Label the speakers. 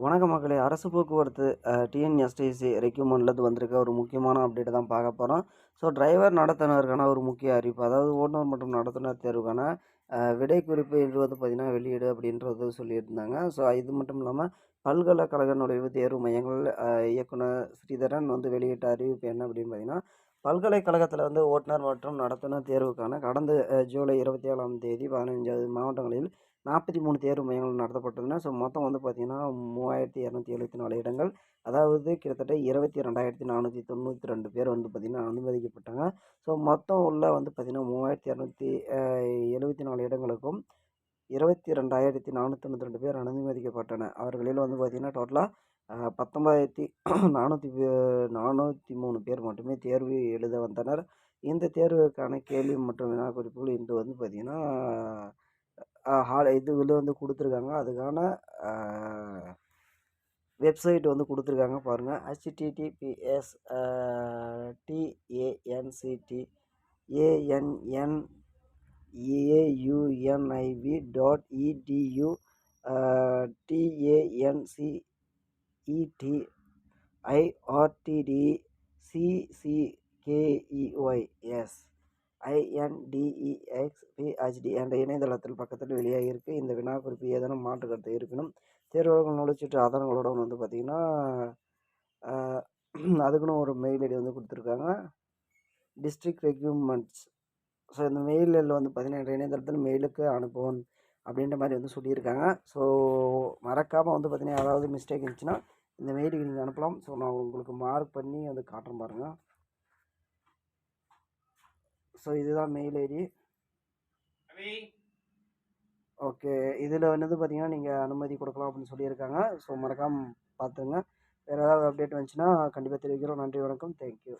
Speaker 1: வணக்க மக்களே. அரசு போக்குவரத்து டிஎன்எஸ்டிசி ரெக்யூமெண்ட்லேருந்து வந்திருக்க ஒரு முக்கியமான அப்டேட் தான் பார்க்க போகிறோம் ஸோ டிரைவர் நடத்துனருக்கான ஒரு முக்கிய அறிவிப்பு அதாவது ஓட்டுநர் மற்றும் நடத்துனர் தேர்வுக்கான விடை குறிப்பு என்று வந்து பார்த்திங்கன்னா வெளியீடு அப்படின்றது சொல்லியிருந்தாங்க. ஸோ இது மட்டும் இல்லாமல் பல்கலைக்கழக நுழைவு தேர்வு மையங்கள் இயக்குனர் ஸ்ரீதரன் வந்து வெளியிட்ட அறிவிப்பு என்ன அப்படின்னு பார்த்தீங்கன்னா பல்கலைக்கழகத்தில் வந்து ஓட்டுநர் மற்றும் நடத்துனர் தேர்வுக்கான கடந்த ஜூலை இருபத்தி ஏழாம் தேதி பதினஞ்சாவது மாவட்டங்களில் நாற்பத்தி மூணு தேர்வு மையங்கள் நடத்தப்பட்டதுன்னா ஸோ மொத்தம் வந்து பார்த்திங்கன்னா மூவாயிரத்தி இரநூத்தி எழுபத்தி நாலு இடங்கள். அதாவது கிட்டத்தட்ட இருபத்தி ரெண்டாயிரத்தி நானூற்றி தொண்ணூற்றி ரெண்டு பேர் வந்து பார்த்திங்கன்னா அனுமதிக்கப்பட்டாங்க. ஸோ மொத்தம் உள்ள வந்து பார்த்திங்கன்னா மூவாயிரத்தி இரநூத்தி எழுபத்தி நாலு இடங்களுக்கும் இருபத்தி ரெண்டாயிரத்தி நானூற்றி தொண்ணூற்றி ரெண்டு பேர் அனுமதிக்கப்பட்டன அவர்களில் வந்து பார்த்திங்கன்னா டோட்டலாக பத்தொம்பதாயிரத்தி நானூற்றி நானூற்றி மூணு பேர் மட்டுமே தேர்வு எழுத வந்தனர். இந்த தேர்வுக்கான கேள்வி மற்றும் வினா குறிப்புகள் இன்று வந்து பார்த்திங்கன்னா ஹால் இது இதில் வந்து கொடுத்துருக்காங்க. அதுக்கான வெப்சைட் வந்து கொடுத்துருக்காங்க பாருங்கள் HTTPS TANCDT ANN AUNIV dot EDU ED IRTT CCKEYS INDEX PHD என்ற இணையதளத்தில் பக்கத்தில் வெளியாக இருக்குது இந்த வினா குறிப்பு ஏதேனும் மாற்று கருத்து இருப்பினும் தேர்வுகள் நுழைச்சிட்டு ஆதாரங்களோட வந்து பார்த்திங்கன்னா அதுக்குன்னு ஒரு மெயில் ஐடி வந்து கொடுத்துருக்காங்க. டிஸ்ட்ரிக்ட் ரெக்யூப்மெண்ட்ஸ் ஸோ இந்த மெயிலில் வந்து பார்த்திங்கன்னா இணையதளத்தில் மெயிலுக்கு அனுப்புவோம். அப்படின்ற மாதிரி வந்து சொல்லியிருக்காங்க. ஸோ மறக்காமல் வந்து பார்த்திங்கன்னா ஏதாவது மிஸ்டேக் இருந்துச்சுன்னா இந்த மெயிலுக்கு நீங்கள் அனுப்பலாம். ஸோ நான் உங்களுக்கு மார்க் பண்ணி வந்து காட்டுறேன் பாருங்கள் ஸோ இதுதான் மெயில் ஐடி ஓகே இதில் வந்து பார்த்தீங்கன்னா நீங்கள் அனுமதி கொடுக்கலாம் அப்படின்னு சொல்லியிருக்காங்க. ஸோ மறக்காமல் பார்த்துங்க வேறு ஏதாவது அப்டேட் வந்துச்சுன்னா கண்டிப்பாக தெரிவிக்கிறோம். நன்றி வணக்கம். தேங்க்யூ